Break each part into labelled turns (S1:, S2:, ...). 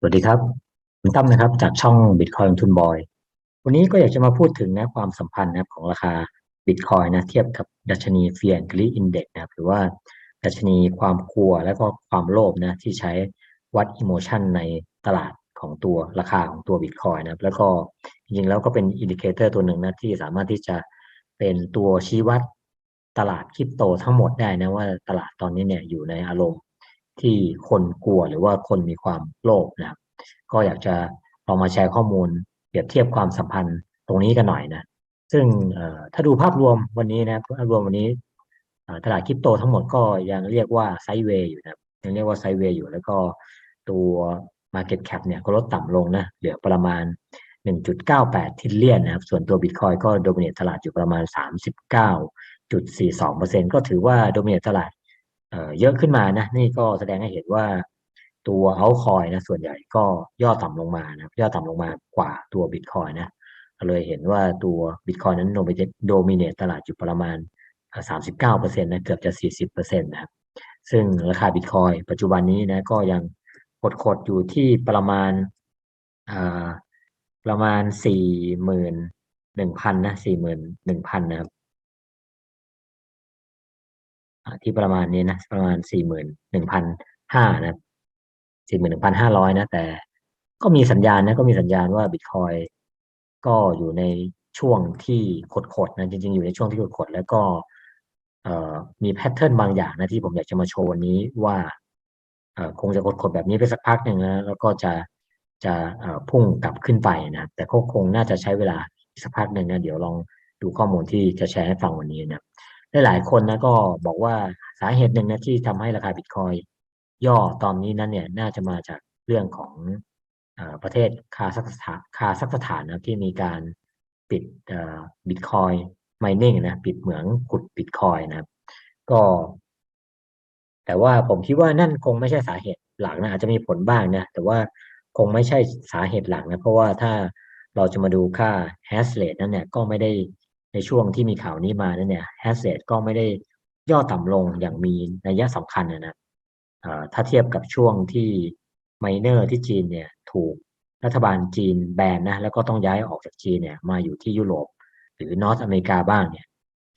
S1: สวัสดีครับผมตั้มนะครับ จากช่อง Bitcoin ทุนบอย วันนี้ก็อยากจะมาพูดถึงนะความสัมพันธ์นะครับของราคา Bitcoin นะเทียบกับดัชนี Fear and Greed Index นะหรือว่าดัชนีความกลัวและก็ความโลภนะที่ใช้วัด emotion ในตลาดของตัวราคาของตัว Bitcoin นะครับแล้วก็จริงๆแล้วก็เป็นอินดิเคเตอร์ตัวหนึ่งนะที่สามารถที่จะเป็นตัวชี้วัดตลาดคริปโตทั้งหมดได้นะว่าตลาดตอนนี้เนี่ยอยู่ในอารมณ์ ที่คนกลัวหรือว่าคนมีความโลภนะครับก็อยากจะลองมาแชร์ข้อมูลเปรียบเทียบความสัมพันธ์ตรงนี้กันหน่อยนะซึ่งถ้าดูภาพรวมวันนี้นะภาพรวมวันนี้ตลาดคริปโตทั้งหมดก็ยังเรียกว่าไซด์เวย์อยู่นะยังเรียกว่าไซด์เวย์อยู่ แล้วก็ตัว Market Cap เนี่ยก็ลดต่ำลงนะเหลือประมาณ 1.98 ทิลเลียนนะครับ ส่วนตัว Bitcoin ก็โดมิเนตตลาดอยู่ประมาณ 39.42%ก็ถือว่าโดมิเนตตลาด เยอะขึ้นมานะนี่ก็แสดงให้เห็นว่าตัวเอาคอยนะส่วนใหญ่ก็ย่อต่ำลงมานะย่อต่ำลงมากว่าตัวบิตคอยนะเลยเห็นว่าตัวบิตคอยนั้นโดมิเนตตลาดอยู่ประมาณ 39%นะเกือบจะ 40%นะครับซึ่งราคาบิตคอยปัจจุบันนี้นะก็ยังกดดอยู่ที่ประมาณประมาณ 41,000นะ41,000นะครับ ที่ประมาณนี้นะประมาณสี่หมื่นหนึ่งพันห้านะสี่หมื่นหนึ่งพันห้าร้อยนะ แต่ก็มีสัญญาณนะก็มีสัญญาณว่าบิตคอยก็อยู่ในช่วงที่ขดๆนะจริงๆ อยู่ในช่วงที่ขดๆแล้วก็มีแพทเทิร์นบางอย่างนะที่ผมอยากจะมาโชว์วันนี้ว่าคงจะขดๆแบบนี้ไปสักพักหนึ่งนะแล้วก็จะจะพุ่งกลับขึ้นไปนะแต่ก็คงน่าจะใช้เวลาสักพักหนึ่งนะเดี๋ยวลองดูข้อมูลที่จะแชร์ให้ฟังวันนี้นะ หลายคนนะก็บอกว่าสาเหตุหนึ่งนะที่ทำให้ราคาบิตคอยย่อตอนนี้นั้นเนี่ยน่าจะมาจากเรื่องของอประเทศคาซัคสถานคาซัคสถานนะที่มีการปิดบิตคอยไมเนิ่งนะปิดเหมืองขุดบิตคอยนะก็ แต่ว่าผมคิดว่านั่นคงไม่ใช่สาเหตุหลักนะอาจจะมีผลบ้างนะแต่ว่าคงไม่ใช่สาเหตุหลักนะเพราะว่าถ้าเราจะมาดูค่า hash rate นั้นเนี่ยก็ไม่ได้ ในช่วงที่มีข่าวนี้มาเนี่ยแฮสเซทก็ไม่ได้ย่อต่ำลงอย่างมีนัยสำคัญนะนะถ้าเทียบกับช่วงที่ไมเนอร์ที่จีนเนี่ยถูกรัฐบาลจีนแบนนะแล้วก็ต้องย้ายออกจากจีนเนี่ยมาอยู่ที่ยุโรปหรือนอร์ทอเมริกาบ้างเนี่ย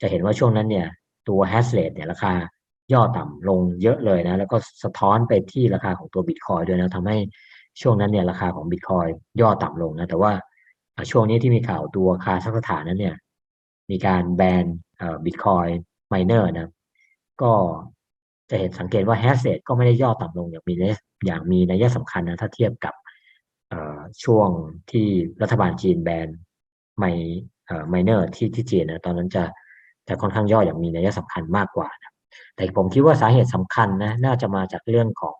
S1: จะเห็นว่าช่วงนั้นเนี่ยตัวแฮสเ a ทเนี่ยราคาย่อต่ำลงเยอะเลยนะแล้วก็สะท้อนไปที่ราคาของตัวบิตคอยด้วยนะทำให้ช่วงนั้นเนี่ยราคาของบิตคอยย่อต่ำลงนะแต่ว่าช่วงนี้ที่มีข่าวตัวคาซักสถานนั้นเนี่ย มีการแบนบิตคอยไมเนอร์นะก็จะเห็นสังเกตว่าแฮสเซทก็ไม่ได้ย่อต่ำลงอย่างมีอย่างมีนัยสำคัญนะถ้าเทียบกับช่วงที่รัฐบาลจีนแบนไมไมเนอร์ที่ที่จีนนะตอนนั้นจะจะค่อนข้างย่ออย่างมีนัยสำคัญมากกว่านะแต่ผมคิดว่าสาเหตุสำคัญนะน่าจะมาจากเรื่องของ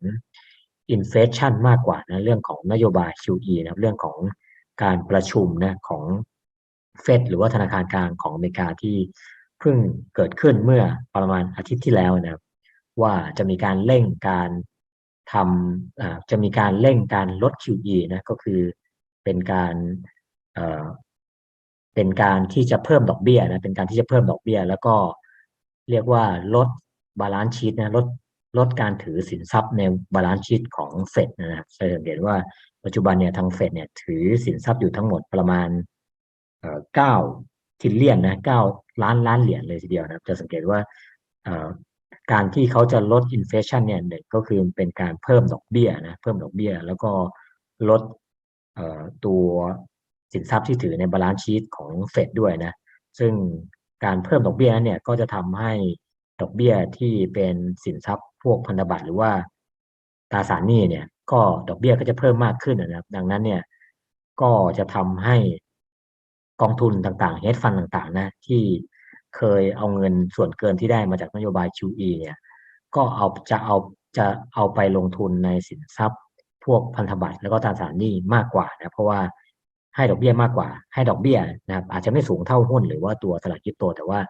S1: อินเฟชันมากกว่านะเรื่องของนโยบาย QE นะเรื่องของการประชุมนะของ เฟดหรือว่าธนาคารกลางของอเมริกาที่เพิ่งเกิดขึ้นเมื่อประมาณอาทิตย์ที่แล้วนะครับ ว่าจะมีการเร่งการทำจะมีการเร่งการลด QE นะก็คือเป็นการเป็นการที่จะเพิ่มดอกเบี้ยนะเป็นการที่จะเพิ่มดอกเบี้ย แล้วก็เรียกว่าลดบาลานซ์ชีตนะลดลดการถือสินทรัพย์ในบาลานซ์ชีตของเฟดนะครับจะเห็นว่าปัจจุบันเนี่ยทางเฟดเนี่ยถือสินทรัพย์อยู่ทั้งหมดประมาณ เก้าทิลเลียนนะเก้าล้านล้านเหรียญเลยทีเดียวนะจะสังเกตว่าการที่เขาจะลดอินเฟชันเนี่ยหนึ่งก็คือเป็นการเพิ่มดอกเบี้ยนะเพิ่มดอกเบี้ย แล้วก็ลดตัวสินทรัพย์ที่ถือในบาลานซ์ชีตของเฟดด้วยนะซึ่งการเพิ่มดอกเบี้ยนั้นเนี่ยก็จะทำให้ดอกเบี้ยที่เป็นสินทรัพย์พวกพันธบัตรหรือว่าตราสารหนี้เนี่ย ก็ดอกเบี้ยก็จะเพิ่มมากขึ้นนะครับ ดังนั้นเนี่ยก็จะทำให้ กองทุนต่างๆ hedge fund ต่างๆนะที่เคยเอาเงินส่วนเกินที่ได้มาจากนโยบาย QE เนี่ยก็เอาจะเอาจะเอาไปลงทุนในสินทรัพย์ พวกพันธบัตรแล้วก็ตราสารหนี้มากกว่านะเพราะว่าให้ดอกเบี้ยมากกว่า ให้ดอกเบี้ยนะครับอาจจะไม่สูงเท่าหุ้นหรือว่าตัวตลาดคริปโตแต่ว่า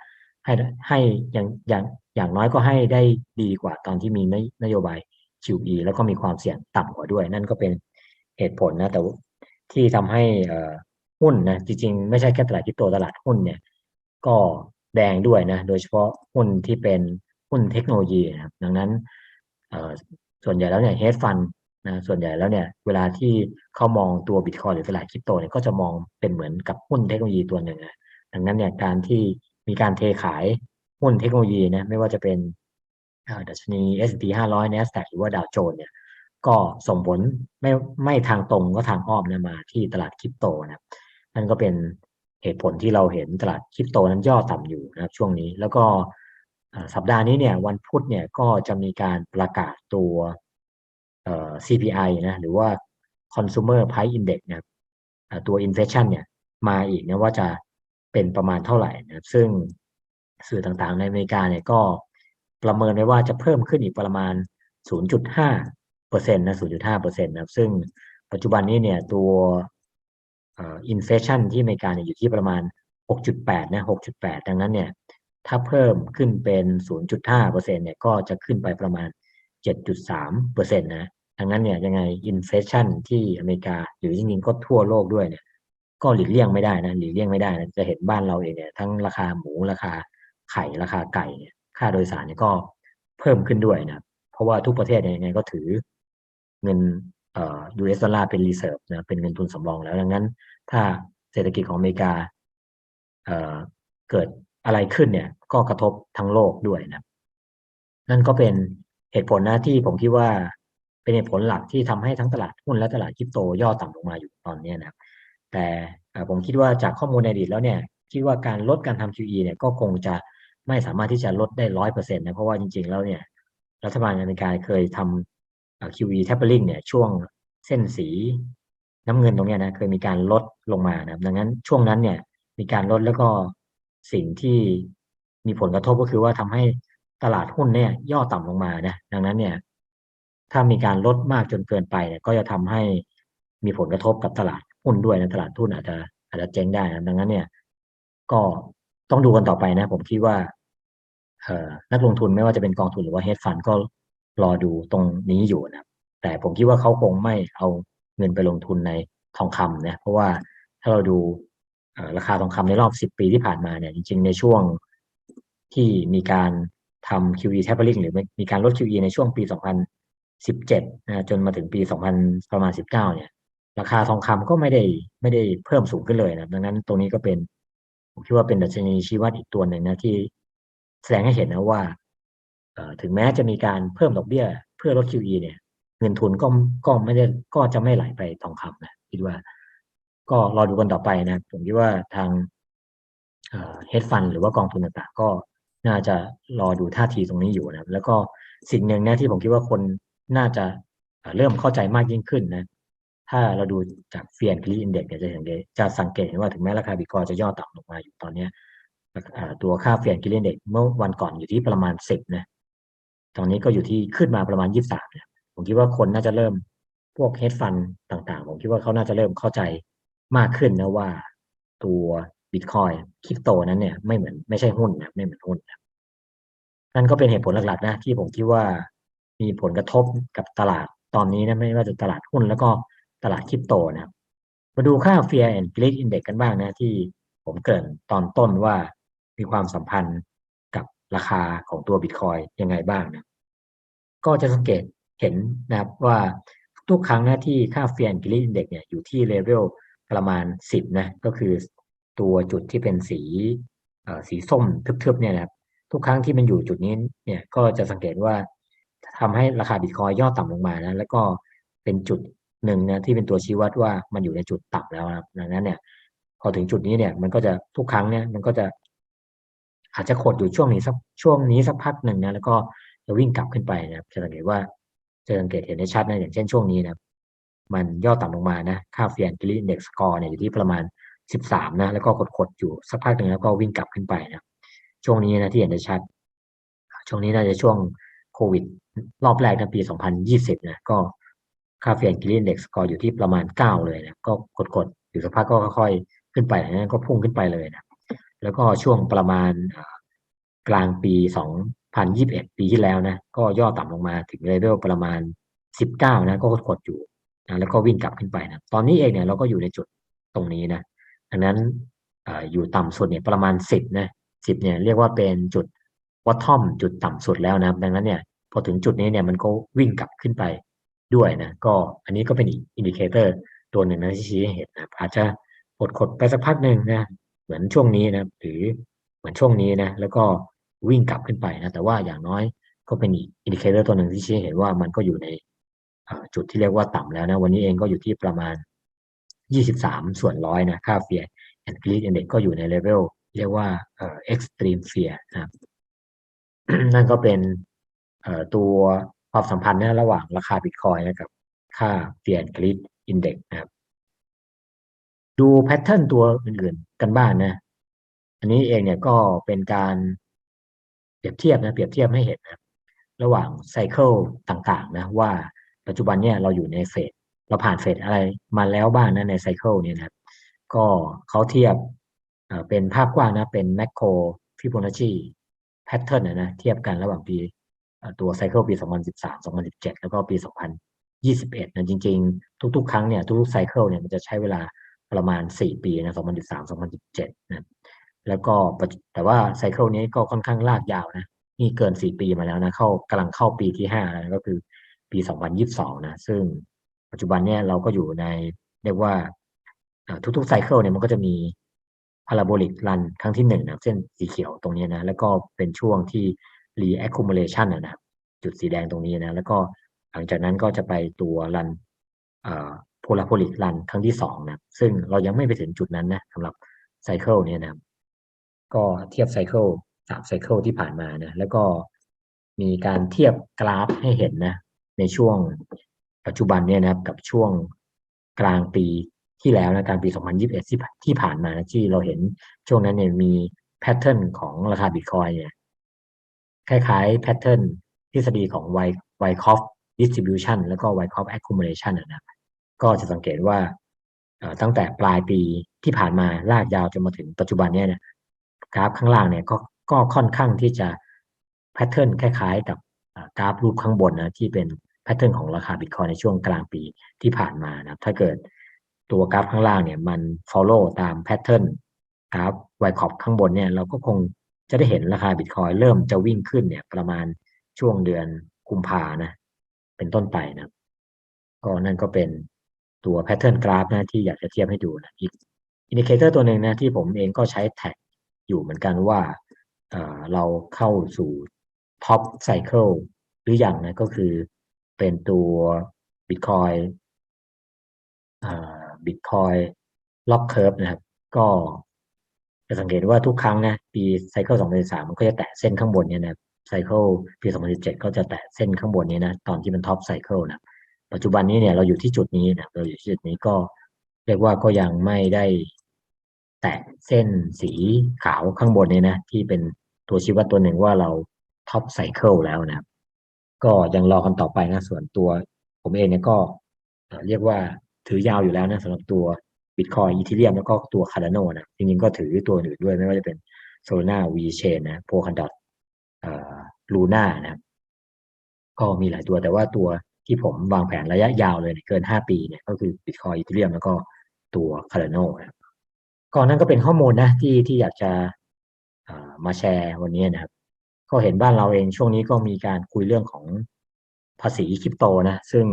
S1: ให้ให้อย่างอย่างอย่างน้อยก็ให้ได้ดีกว่าตอนที่มีนโยบาย QE แล้วก็มีความเสี่ยงต่ำกว่าด้วย นั่นก็เป็นเหตุผลนะแต่ที่ทำให้ หุ้นนะจริงๆ ไม่ใช่แค่ตลาดคริปโตตลาดหุ้นเนี่ย ก็แดงด้วยนะ โดยเฉพาะหุ้นที่เป็นหุ้นเทคโนโลยีนะครับดังนั้นส่วนใหญ่แล้วเนี่ยเฮดฟันนะส่วนใหญ่แล้วเนี่ยเวลาที่เขามองตัวบิตคอยหรือตลาดคริปโตเนี่ยก็จะมองเป็นเหมือนกับหุ้นเทคโนโลยีตัวหนึ่งนะดังนั้นเนี่ยการที่มีการเทขายหุ้นเทคโนโลยีนะไม่ว่าจะเป็นดัชนี S&P 500 NASDAQ หรือว่าดาวโจนส์เนี่ยก็ส่งผลไม่ไม่ทางตรงก็ทางอ้อมนะมาที่ตลาดคริปโตนะครับ นั่นก็เป็นเหตุผลที่เราเห็นตลาดคริปโตนั้นย่อต่ำอยู่นะครับช่วงนี้ แล้วก็สัปดาห์นี้เนี่ยวันพุธเนี่ยก็จะมีการประกาศตัว CPI นะหรือว่า Consumer Price Index นะครับตัว inflation เนี่ยมาอีกนะว่าจะเป็นประมาณเท่าไหร่นะครับซึ่งสื่อต่างๆ ในอเมริกาเนี่ยก็ประเมินไว้ว่าจะเพิ่มขึ้นอีกประมาณ 0.5เปอร์เซ็นต์นะ 0.5เปอร์เซ็นต์นะครับซึ่งปัจจุบันนี้เนี่ยตัว อินเฟชันที่อเมริกาเนี่ยอยู่ที่ประมาณ 6.8 นะ 6.8 ดังนั้นเนี่ย ถ้าเพิ่มขึ้นเป็น 0.5เปอร์เซ็นต์เนี่ย ก็จะขึ้นไปประมาณ 7.3เปอร์เซ็นต์นะ ดังนั้นเนี่ยยังไงอินเฟชันที่อเมริกาหรือจริงๆก็ทั่วโลกด้วยเนี่ย ก็หลีกเลี่ยงไม่ได้นะ หลีกเลี่ยงไม่ได้นะ จะเห็นบ้านเราเองเนี่ย ทั้งราคาหมูราคาไข่ราคาไก่เนี่ย ค่าโดยสารเนี่ยก็เพิ่มขึ้นด้วยนะ เพราะว่าทุกประเทศเนี่ยยังไงก็ถือเงิน เอ่อ US ดอลลาร์เป็นรีเซิร์ฟนะเป็นเงินทุนสำรองแล้วดังนั้น ถ้าเศรษฐกิจของอเมริกาเเกิดอะไรขึ้นเนี่ย ก็กระทบทั้งโลกด้วยนะนั่นก็เป็นเหตุผลนะที่ผมคิดว่าเป็นเหตุผลหลักที่ทำให้ทั้งตลาดหุ้นและตลาดคริปโตย่อต่ำลงมาอยู่ตอนนี้นะแต่ผมคิดว่าจากข้อมูลในอดีตแล้วเนี่ยคิดว่าการลดการทำ QE เนี่ยก็คงจะไม่สามารถที่จะลดได้ร้อยเปอร์เซ็นต์นะเพราะว่าจริงๆแล้วเนี่ย รัฐบาลอเมริกาเคยทำ QE tapering เนี่ยช่วงเส้นสีน้ำเงินตรงนี้นะเคยมีการลดลงมานะดังนั้นช่วงนั้นเนี่ยมีการลดแล้วก็สิ่งที่มีผลกระทบก็คือว่าทำให้ตลาดหุ้นเนี่ยย่อต่ำลงมานะดังนั้นเนี่ยถ้ามีการลดมากจนเกินไปเนี่ยก็จะทำให้มีผลกระทบกับตลาดหุ้นด้วยนะตลาดทุนอาจจะอาจจะเจ๊งได้นะดังนั้นเนี่ยก็ต้องดูกันต่อไปนะ ผมคิดว่าเอ่อนักลงทุนไม่ว่าจะเป็นกองทุนหรือว่าเฮดฟันก็ รอดูตรงนี้อยู่นะแต่ผมคิดว่าเขาคงไม่เอาเงินไปลงทุนในทองคำนะเพราะว่าถ้าเราดูราคาทองคำในรอบ 10 ปีที่ผ่านมาเนี่ยจริงๆในช่วงที่มีการทำ QE tapering หรือมีการลด QE ในช่วงปี 2017นะจนมาถึงปี 2000ประมาณ 19 เนี่ย ราคาทองคำก็ไม่ได้ไม่ได้เพิ่มสูงขึ้นเลยนะดังนั้นตรงนี้ก็เป็นผมคิดว่าเป็นดัชนีชี้วัดอีกตัวหนึ่งนะที่แสดงให้เห็นนะว่า ถึงแม้จะมีการเพิ่มดอกเบี้ย เพื่อลด QE เนี่ย เงินทุนก็ก็ไม่ได้ก็จะไม่ไหลไปทองคำนะคิดว่า ก็รอดูกันต่อไปนะผมคิดว่าทางเฮดฟันหรือว่ากองทุนต่างๆ ก็น่าจะรอดูท่าทีตรงนี้อยู่นะแล้วก็สิ่งหนึ่งนะที่ผมคิดว่าคนน่าจะเริ่มเข้าใจมากยิ่งขึ้นนะถ้าเราดูจากเฟียนคลีอินเด็กเนี่ยจะเห็นจะสังเกตเห็นว่าถึงแม้ราคาบิตคอยจะย่อต่ำลงมาอยู่ตอนนี้ตัวค่าเฟียนคลีอินเด็กเมื่อวันก่อนอยู่ที่ประมาณสิบนะ ตอนนี้ก็อยู่ที่ขึ้นมาประมาณยี่สามเนี่ยผมคิดว่าคนน่าจะเริ่มพวกเฮดฟันต่าง ๆ ผมคิดว่าเขาน่าจะเริ่มเข้าใจมากขึ้นนะว่า ตัวบิตคอยคริปโตนั้นเนี่ยไม่เหมือนไม่ใช่หุ้นนะไม่เหมือนหุ้นนะนั่นก็เป็นเหตุผลหลักๆนะที่ผมคิดว่ามีผลกระทบกับตลาดตอนนี้นะไม่ว่าจะตลาดหุ้นแล้วก็ตลาดคริปโตนะมาดูค่า Fear and Greed Index กันบ้างนะที่ผมเกริ่นตอนต้นว่ามีความสัมพันธ์ ราคาของตัวบิตคอยยังไงบ้างนะก็จะสังเกตเห็นนะครับว่าทุกครั้งนะที่ค่า Fear and Greed Index เนี่ยอยู่ที่เลเวลประมาณสิบนะก็คือตัวจุดที่เป็นสีสีส้มทึบๆเนี่ยนะครับทุกครั้งที่มันอยู่จุดนี้เนี่ยก็จะสังเกตว่าทำให้ราคาบิตคอยย่อต่ำลงมานะแล้วก็เป็นจุดหนึ่งนะที่เป็นตัวชี้วัดว่ามันอยู่ในจุดต่ำแล้วครับดังนั้นเนี่ยพอถึงจุดนี้เนี่ยมันก็จะทุกครั้งเนี่ยมันก็จะ อาจจะขดอยู่ช่วงนี้สักช่วงนี้สักพักหนึ่งนะแล้วก็จะวิ่งกลับขึ้นไปนะครับจะสังเกตว่าจะสังเกตเห็นได้ชัดนะอย่างเช่นช่วงนี้นะมันย่อต่ำลงมานะค่าเฟียนกิลิเด็กสกอร์เนี่ยอยู่ที่ประมาณ 13นะแล้วก็กดๆอยู่สักพักหนึ่งแล้วก็วิ่งกลับขึ้นไปนะช่วงนี้นะที่เห็นได้ชัด ช่วงนี้น่าจะช่วงโควิด รอบแรกในปี 2020นะก็ค่าเฟียนกิลิเด็กสกอร์อยู่ที่ประมาณ 9 เลยนะก็กดๆอยู่สักพักก็ค่อยๆขึ้นไปนะก็พุ่งขึ้นไปเลยนะ แล้วก็ช่วงประมาณกลางปี 2021 ปีที่แล้วนะ ก็ย่อต่ำลงมาถึงเลเวลประมาณ 19 นะ ก็กดๆอยู่นะแล้วก็วิ่งกลับขึ้นไปนะ ตอนนี้เองเนี่ยเราก็อยู่ในจุดตรงนี้นะดังนั้นออยู่ต่ำสุดเนี่ยประมาณสิบนะสิบเนี่ยเรียกว่าเป็นจุดวัตทอมจุดต่ำสุดแล้วนะดังนั้นเนี่ยพอถึงจุดนี้เนี่ยมันก็วิ่งกลับขึ้นไปด้วยนะ ก็อันนี้ก็เป็นอินดิเคเตอร์ตัวหนึ่งนะที่ชี้ให้เห็นนะอาจจะกดกดไปสักพักหนึ่งนะ มือนช่วงนี้นะหรือเหมือนช่วงนี้นะแล้วก็วิ่งกลับขึ้นไปนะแต่ว่าอย่างน้อยก็เป็นอินดิเคเตอร์ตัวหนึ่งที่ชี้เห็นว่ามันก็อยู่ในจุดที่เรียกว่าต่ำแล้วนะวันนี้เองก็อยู่ที่ประมาณ 23 ส่วนร้อยนะค่าเฟียแอนด์กรีดอินเด็กก็อยู่ในเลเวลเรียกว่าเอ่อ extreme fear นะครับนั่นก็เป็นตัวความสัมพันธ์นะระหว่างราคาบิตคอยนะกับค่า Fear and Greed Index นะครับ ดูแพทเทิร์นตัวอื่นๆกันบ้างนะ อันนี้เองเนี่ยก็เป็นการเปรียบเทียบนะเปรียบเทียบให้เห็นนะระหว่างไซเคิลต่างๆนะว่าปัจจุบันเนี่ยเราอยู่ในเฟสเราผ่านเฟสอะไรมาแล้วบ้างนะในไซเคิลเนี่ยนะก็เขาเทียบเป็นภาพกว้างนะเป็นแม c โครฟิโบนัชชีแพทเทิร์นนะเทียบกันระหว่างปีตัวไซเคิลปี 2013 2017 แล้วก็ปี 2021นะจริงๆ ทุกๆ ครั้งเนี่ยทุกๆไซเคิลเนี่ยมันจะใช้เวลา ประมาณ 4 ปีนะ2013 2017นะแล้วก็แต่ว่าไซเคิลนี้ก็ค่อนข้างลากยาวนะนี่เกิน 4 ปีมาแล้วนะเข้ากำลังเข้าปีที่5แล้วก็คือปี 2022 นะ ซึ่งปัจจุบันเนี่ยเราก็อยู่ในเรียกว่าทุกๆไซเคิลเนี่ยมันก็จะมีพาราโบลิกรันครั้งที่หนึ่งนะเส้นสีเขียวตรงนี้นะ แล้วก็เป็นช่วงที่ reaccumulation นะนะครับจุดสีแดงตรงนี้นะ แล้วก็หลังจากนั้นก็จะไปตัวรัน ลาโพลิกรันครั้งที่สองนะซึ่งเรายังไม่ไปถึงจุดนั้นนะสำหรับไซเคิลเนี่ยนะก็เทียบไซเคิลสามไซเคิลที่ผ่านมานะแล้วก็มีการเทียบกราฟให้เห็นนะในช่วงปัจจุบันเนี่ยนะครับกับช่วงกลางปีที่แล้วนะกลางปี 2021 ที่ที่ผ่านมานะที่เราเห็นช่วงนั้นเนี่ยมีแพทเทิร์นของราคาบิตคอยเนี่ยคล้ายๆแพทเทิร์นทฤษฎีของไวไวคอฟดิสติบิวชันแล้วก็ไวคอฟแอคคูมูเลชันนะครับ ก็จะสังเกตว่าตั้งแต่ปลายปีที่ผ่านมาลากยาวจนมาถึงปัจจุบันเนี่ยนะกราฟข้างล่างเนี่ยก็ก็ค่อนข้างที่จะแพทเทิร์นคล้ายๆ กับกราฟรูปข้างบนนะที่เป็นแพทเทิร์นของราคาบิตคอยในช่วงกลางปีที่ผ่านมานะถ้าเกิดตัวกราฟข้างล่างเนี่ยมัน follow ตามแพทเทิร์นกราฟไวคอฟข้างบนเนี่ยเราก็คงจะได้เห็นราคาบิตคอยเริ่มจะวิ่งขึ้นเนี่ยประมาณช่วงเดือนกุมภานะเป็นต้นไปนะก็นั่นก็เป็น ตัวแพทเทิร์นกราฟนะที่อยากจะเทียบให้ดูนะอีกอินดิเคเตอร์ตัวหนึ่งนะที่ผมเองก็ใช้แท็กอยู่เหมือนกันว่าเราเข้าสู่ท็อปไซเคิลหรืออยังนะก็คือเป็นตัว Bitcoin อ่า Bitcoin Lock Curve นะครับ ก็จะสังเกตว่าทุกครั้งนะปีไซเคิล2013มันก็จะแตะเส้นข้างบนเนี่ยนะไซเคิลปี 2017 ก็จะแตะเส้นข้างบนนี้นะ ตอนที่มันท็อปไซเคิลนะ ปัจจุบันนี้เนี่ยเราอยู่ที่จุดนี้นะเราอยู่ที่จุดนี้ก็เรียกว่าก็ยังไม่ได้แตะเส้นสีขาวข้างบนนี้นะ ที่เป็นตัวชี้วัดตัวหนึ่งว่าเราท็อปไซเคิลแล้วนะก็ยังรอกันต่อไปนะ ส่วนตัวผมเองเนี่ยก็เรียกว่าถือยาวอยู่แล้วนะสำหรับตัวบิตคอยอีทีเรียมแล้วก็ตัวคาร์ดโนนะจริงๆก็ถือตัวอื่นด้วยไม่ว่าจะเป็นโซลาร่าวีเชนนะโพคันดอทลูน่านะก็มีหลายตัวแต่ว่าตัว ที่ผมวางแผนระยะยาวเลยเนี่ยเกิน 5 ปีเนี่ยก็คือ Bitcoin Ethereum แล้วก็ตัว Cardano นะครับก็นั่นก็เป็นข้อมูลนะที่ที่อยากจะมาแชร์วันนี้นะครับ ก็เห็นบ้านเราเองช่วงนี้ก็มีการคุยเรื่องของภาษีคริปโตนะ ซึ่ง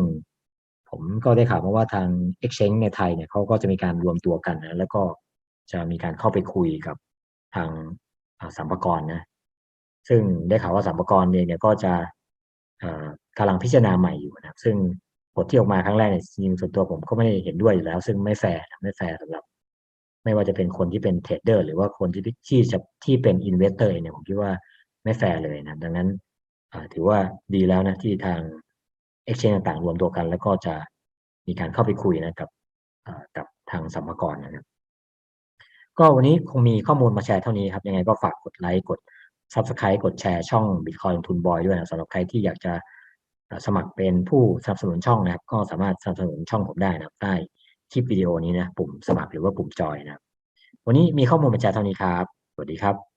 S1: ผมก็ได้ข่าวมาว่าทาง Exchange ในไทยเนี่ยเขาก็จะมีการรวมตัวกันนะแล้วก็จะมีการเข้าไปคุยกับทางสัมภากรนะ ซึ่งได้ข่าวว่าสัมภากรเองเนี่ยก็จะ กำลังพิจารณาใหม่อยู่นะครับ ซึ่งผลที่ออกมาครั้งแรกเนี่ยจริงส่วนตัวผมก็ไม่ได้เห็นด้วยอยู่แล้ว ซึ่งไม่แฟร์ไม่แฟร์สำหรับ ไม่ว่าจะเป็นคนที่เป็นเทรดเดอร์หรือว่าคนที่ที่จะที่เป็นอินเวสเตอร์เนี่ยผมคิดว่าไม่แฟร์เลยนะดังนั้นถือว่าดีแล้วนะที่ทาง Exchange ต่างๆรวมตัวกัน แล้วก็จะมีการเข้าไปคุยนะกับกับทางสัมภากรนะครับก็วันนี้คงมีข้อมูลมาแชร์เท่านี้ครับ ยังไงก็ฝากกดไลค์กด Subscribe กดแชร์ช่อง Bitcoin ลงทุนบอยด้วยนะสำหรับใครที่อยากจะ สมัครเป็นผู้สนับสนุนช่องนะครับ ก็สามารถสนับสนุนช่องผมได้นะครับใต้คลิปวิดีโอนี้นะปุ่มสมัครหรือว่าปุ่มจอยนะครับ วันนี้มีข้อมูลมาแชร์เท่านี้ครับ สวัสดีครับ